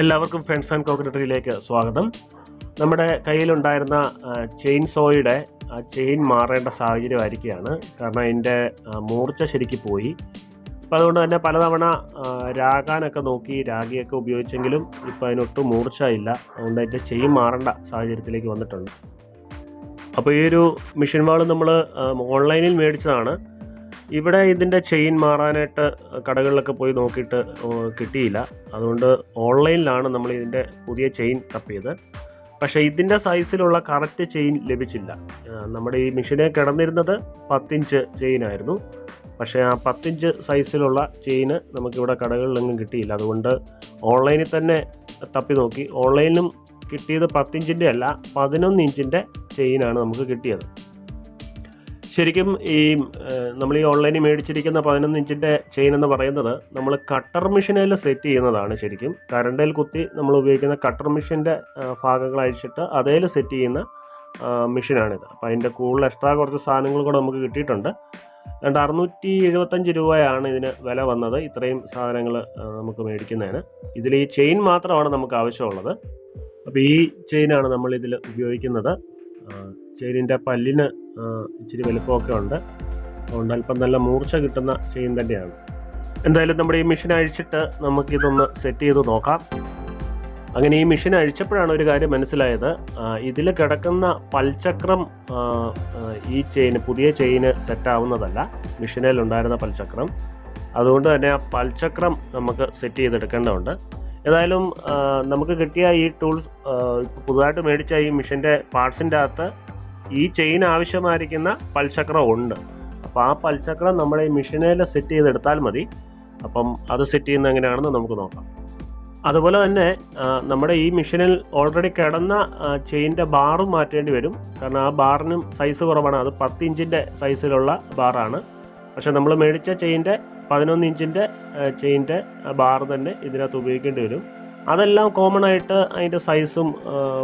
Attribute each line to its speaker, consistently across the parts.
Speaker 1: എല്ലാവർക്കും friends and കോക്കനട്ടറിയിലേക്ക് സ്വാഗതം. നമ്മുടെ കയ്യിലുണ്ടായിരുന്ന ചെയിൻ സോയുടെ ആ ചെയിൻ മാറേണ്ട സാഹചര്യമായിരിക്കുകയാണ്. കാരണം അതിന്റെ മൂർച്ച ശരിക്ക് പോയി. അപ്പോൾ അതുകൊണ്ട് തന്നെ പലതവണ രാഗാനൊക്കെ നോക്കി രാഗിയൊക്കെ ഉപയോഗിച്ചെങ്കിലും ഇപ്പോൾ അതിനൊട്ടും മൂർച്ച ഇല്ല അതുകൊണ്ട് അതിന്റെ ചെയിൻ മാറേണ്ട സാഹചര്യത്തിലേക്ക് വന്നിട്ടുണ്ട്. അപ്പോൾ ഈ ഒരു മിഷൻ വാൾ നമ്മൾ ഓൺലൈനിൽ മേടിച്ചതാണ്. ഇവിടെ ഇതിന്റെ ചെയിൻ മാറാനായിട്ട് കടകളിലൊക്കെ പോയി നോക്കിയിട്ട് കിട്ടിയില്ല. അതുകൊണ്ട് ഓൺലൈനിലാണ് നമ്മൾ ഇതിന്റെ പുതിയ ചെയിൻ തപ്പിയത്. പക്ഷേ ഇതിന്റെ സൈസിലുള്ള കറക്റ്റ് ചെയിൻ ലഭിച്ചില്ല. നമ്മുടെ ഈ മെഷീനെ കിടന്നിരുന്നത് പത്തിഞ്ച് ചെയിനായിരുന്നു പക്ഷേ ആ പത്തിഞ്ച് സൈസിലുള്ള ചെയിന് നമുക്കിവിടെ കടകളിലൊന്നും കിട്ടിയില്ല. അതുകൊണ്ട് ഓൺലൈനിൽ തന്നെ തപ്പി നോക്കി. ഓൺലൈനിലും കിട്ടിയത് പത്തിഞ്ചിന്റെ അല്ല പതിനൊന്ന് ഇഞ്ചിന്റെ ചെയിനാണ് നമുക്ക് കിട്ടിയത്. ശരിക്കും ഈ നമ്മൾ ഈ ഓൺലൈനിൽ മേടിച്ചിരിക്കുന്ന പതിനൊന്ന് ഇഞ്ചിന്റെ ചെയിൻ എന്ന് പറയുന്നത് നമ്മൾ കട്ടർ മെഷീനിൽ സെറ്റ് ചെയ്യുന്നതാണ് ശരിക്കും. കരണ്ടയിൽ കുത്തി നമ്മൾ ഉപയോഗിക്കുന്ന കട്ടർ മെഷീന്റെ ഭാഗങ്ങൾ അഴിച്ചിട്ട് അതേൽ സെറ്റ് ചെയ്യുന്ന മെഷീനാണിത്. അപ്പോൾ അതിന്റെ കൂടുതൽ എക്സ്ട്രാ കുറച്ച് സാധനങ്ങൾ കൂടെ നമുക്ക് കിട്ടിയിട്ടുണ്ട്. രണ്ട് അറുന്നൂറ്റി എഴുപത്തഞ്ച് രൂപയാണ് ഇതിന് വില വന്നത് ഇത്രയും സാധനങ്ങൾ നമുക്ക് മേടിക്കുന്നതിന്. ഇതിൽ ഈ ചെയിൻ മാത്രമാണ് നമുക്ക് ആവശ്യമുള്ളത്. അപ്പോൾ ഈ ചെയിനാണ് നമ്മൾ ഇതിൽ ഉപയോഗിക്കുന്നത്. ചെയിനിന്റെ പല്ലിന് ഇച്ചിരി വലുപ്പമൊക്കെ ഉണ്ട്. അതുകൊണ്ട് അല്പം നല്ല മൂർച്ച കിട്ടുന്ന ചെയിൻ തന്നെയാണ്. എന്തായാലും നമ്മുടെ ഈ മെഷീൻ അഴിച്ചിട്ട് നമുക്കിതൊന്ന് സെറ്റ് ചെയ്ത് നോക്കാം. അങ്ങനെ ഈ മെഷീൻ അഴിച്ചപ്പോഴാണ് ഒരു കാര്യം മനസ്സിലായത്. ഇതിൽ കിടക്കുന്ന പൽചക്രം ഈ ചെയിന് പുതിയ ചെയിന് സെറ്റാവുന്നതല്ല. മെഷീനിൽ ഉണ്ടായിരുന്ന പൽചക്രം. അതുകൊണ്ട് തന്നെ ആ പൽചക്രം നമുക്ക് സെറ്റ് ചെയ്തെടുക്കേണ്ടതുണ്ട്. ഏതായാലും നമുക്ക് കിട്ടിയ ഈ ടൂൾസ് പുതുതായിട്ട് മേടിച്ച ഈ മെഷീന്റെ പാർട്സിന്റെ അകത്ത് ഈ ചെയിൻ ആവശ്യമായിരിക്കുന്ന പൽചക്രം ഉണ്ട് അപ്പോൾ ആ പൽചക്രം നമ്മുടെ ഈ മെഷീനിൽ സെറ്റ് ചെയ്തെടുത്താൽ മതി. അപ്പം അത് സെറ്റ് ചെയ്യുന്ന എങ്ങനെയാണെന്ന് നമുക്ക് നോക്കാം. അതുപോലെ തന്നെ നമ്മുടെ ഈ മെഷീനിൽ ഓൾറെഡി കിടന്ന ചെയിന്റെ ബാറും മാറ്റേണ്ടി വരും. കാരണം ആ ബാറിനും സൈസ് കുറവാണ്. അത് പത്ത് ഇഞ്ചിന്റെ സൈസിലുള്ള ബാറാണ് പക്ഷെ നമ്മൾ മേടിച്ച ചെയിന്റെ പതിനൊന്ന് ഇഞ്ചിന്റെ ചെയിന്റെ ബാർ തന്നെ ഇതിനകത്ത് ഉപയോഗിക്കേണ്ടി വരും. അതെല്ലാം കോമൺ ആയിട്ട് അതിന്റെ സൈസും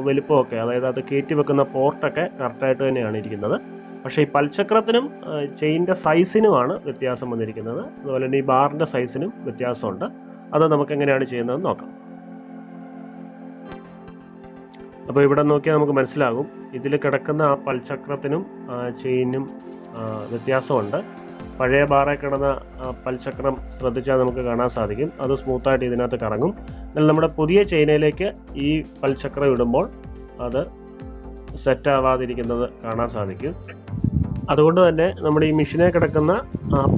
Speaker 1: വലുപ്പമൊക്കെ അതായത് അത് കയറ്റി വെക്കുന്ന പോർട്ടൊക്കെ കറക്റ്റായിട്ട് തന്നെയാണ് ഇരിക്കുന്നത്. പക്ഷേ ഈ പൽചക്രത്തിനും ചെയിന്റെ സൈസിനുമാണ് വ്യത്യാസം വന്നിരിക്കുന്നത്. അതുപോലെ തന്നെ ഈ ബാറിന്റെ സൈസിനും വ്യത്യാസമുണ്ട്. അത് നമുക്ക് എങ്ങനെയാണ് ചെയ്യുന്നതെന്ന് നോക്കാം. അപ്പോൾ ഇവിടെ നോക്കിയാൽ നമുക്ക് മനസ്സിലാകും. ഇതിൽ കിടക്കുന്ന ആ പൽചക്രത്തിനും ചെയിനും വ്യത്യാസമുണ്ട്. പഴയ ബാറെ കിടന്ന പൽചക്രം ശ്രദ്ധിച്ചാൽ നമുക്ക് കാണാൻ സാധിക്കും. അത് സ്മൂത്തായിട്ട് ഇതിനകത്ത് കറങ്ങും. എന്നാൽ നമ്മുടെ പുതിയ ചെയിനയിലേക്ക് ഈ പൽചക്രം ഇടുമ്പോൾ അത് സെറ്റ് ആവാതിരിക്കുന്നത് കാണാൻ സാധിക്കും. അതുകൊണ്ട് തന്നെ നമ്മുടെ ഈ മെഷീനെ കിടക്കുന്ന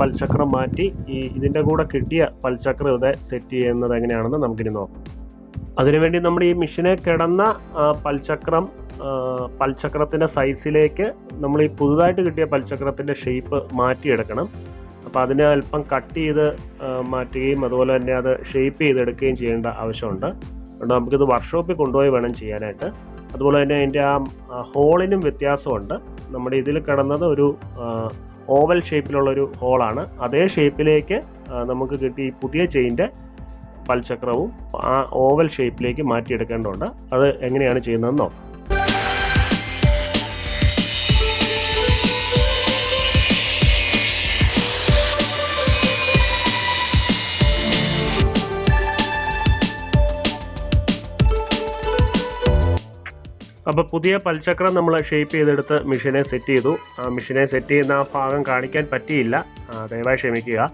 Speaker 1: പൽചക്രം മാറ്റി ഈ ഇതിന്റെ കൂടെ കിട്ടിയ പൽചക്രം ഇത് സെറ്റ് ചെയ്യുന്നത് എങ്ങനെയാണെന്ന് നമുക്കിനി നോക്കാം. അതിനുവേണ്ടി നമ്മൾ ഈ മെഷീനെ കിടന്ന പൽചക്രം പൽചക്രത്തിന്റെ സൈസിലേക്ക് നമ്മൾ ഈ പുതുതായിട്ട് കിട്ടിയ പൽചക്രത്തിന്റെ ഷേപ്പ് മാറ്റിയെടുക്കണം. അപ്പോൾ അതിനെ അല്പം കട്ട് ചെയ്ത് മാറ്റുകയും അതുപോലെ തന്നെ അത് ഷേപ്പ് ചെയ്തെടുക്കുകയും ചെയ്യേണ്ട ആവശ്യമുണ്ട്. അതുകൊണ്ട് നമുക്കിത് വർക്ക്ഷോപ്പിൽ കൊണ്ടുപോയി വേണം ചെയ്യാനായിട്ട്. അതുപോലെ തന്നെ അതിന്റെ ആ ഹോളിനും വ്യത്യാസമുണ്ട്. നമ്മുടെ ഇതിൽ കിടന്നത് ഒരു ഓവൽ ഷേപ്പിലുള്ളൊരു ഹോളാണ് അതേ ഷേപ്പിലേക്ക് നമുക്ക് കിട്ടി പുതിയ ചെയിന്റെ പൽചക്രവും ആ ഓവൽ ഷേപ്പിലേക്ക് മാറ്റിയെടുക്കേണ്ടതുണ്ട്. അത് എങ്ങനെയാണ് ചെയ്യുന്നതെന്ന് അപ്പോൾ പുതിയ പൽചക്രം നമ്മൾ ഷേപ്പ് ചെയ്തെടുത്ത് മെഷീനെ സെറ്റ് ചെയ്തു. ആ മെഷീനെ സെറ്റ് ചെയ്യുന്ന ആ ഭാഗം കാണിക്കാൻ പറ്റിയില്ല. ദയവായി ക്ഷമിക്കുക.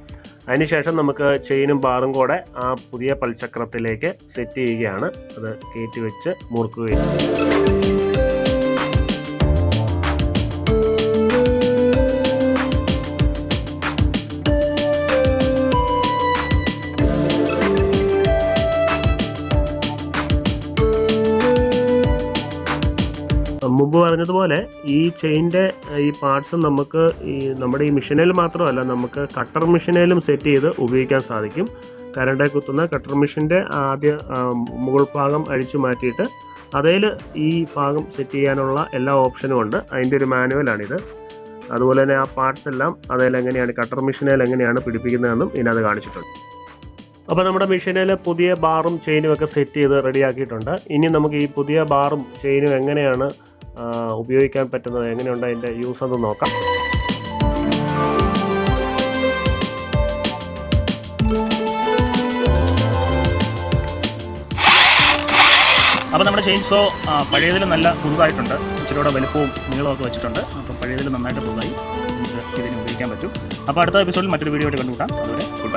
Speaker 1: അതിനുശേഷം നമുക്ക് ചെയിനും ബാറും കൂടെ ആ പുതിയ പൽചക്രത്തിലേക്ക് സെറ്റ് ചെയ്യുകയാണ്. അത് കയറ്റി വെച്ച് മുറുക്കുകയും. മുമ്പ് പറഞ്ഞതുപോലെ ഈ ചെയിന്റെ ഈ പാർട്സ് നമുക്ക് ഈ നമ്മുടെ ഈ മെഷീനിൽ മാത്രമല്ല നമുക്ക് കട്ടർ മെഷീനിലും സെറ്റ് ചെയ്ത് ഉപയോഗിക്കാൻ സാധിക്കും. കരണ്ടെ കുത്തുന്ന കട്ടർ മെഷീന്റെ ആദ്യ മുകൾ ഭാഗം അഴിച്ചു മാറ്റിയിട്ട് അതേൽ ഈ ഭാഗം സെറ്റ് ചെയ്യാനുള്ള എല്ലാ ഓപ്ഷനും ഉണ്ട്. അതിന്റെ ഒരു മാനുവലാണിത്. അതുപോലെ തന്നെ ആ പാർട്സ് എല്ലാം അതേൽ എങ്ങനെയാണ് കട്ടർ മെഷീനിൽ എങ്ങനെയാണ് പിടിപ്പിക്കുന്നതെന്നും ഇതിനകത്ത് കാണിച്ചിട്ടുണ്ട്. അപ്പോൾ നമ്മുടെ മെഷീനിൽ പുതിയ ബാറും ചെയിനും ഒക്കെ സെറ്റ് ചെയ്ത് റെഡിയാക്കിയിട്ടുണ്ട്. ഇനി നമുക്ക് ഈ പുതിയ ബാറും ചെയിനും എങ്ങനെയാണ് ഉപയോഗിക്കാൻ പറ്റുന്നത് എങ്ങനെയുണ്ട് അതിന്റെ യൂസ് എന്ന് നോക്കാം.
Speaker 2: അപ്പോൾ നമ്മുടെ ചെയിൻസോ പഴയതിൽ നല്ല പുതുതായിട്ടുണ്ട് ഇച്ചിരി കൂടെ വലുപ്പവും നീളവും ഒക്കെ വെച്ചിട്ടുണ്ട്. അപ്പോൾ പഴയതിൽ നന്നായിട്ട് പുതുതായി നമുക്ക് ഇതിന് ഉപയോഗിക്കാൻ പറ്റും. അപ്പോൾ അടുത്ത എപ്പിസോഡിൽ മറ്റൊരു വീഡിയോ ആയിട്ട് കണ്ടുകൂട്ടാം അതുവരെ ഗുഡ് ബൈ